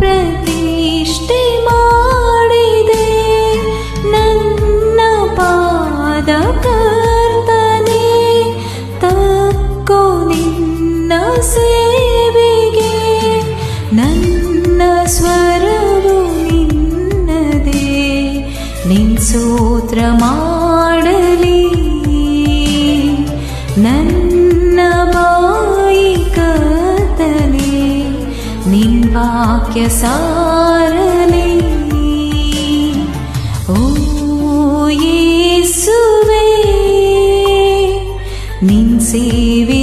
ಪ್ರತಿಷ್ಠೆ ಮಾಡಿದೆ. ನನ್ನ ಪಾದ ಕರ್ತನೆ ನಿನ್ನ ಸೇವೆಗೆ. ನನ್ನ ಸ್ವರವು ನಿನ್ನದೇ ನಿನ್ ಸೂತ್ರ ಮಾಡಲಿ. ನನ್ನ பாக்கியசாரனே ஓ இயேசுவே நின் சேவை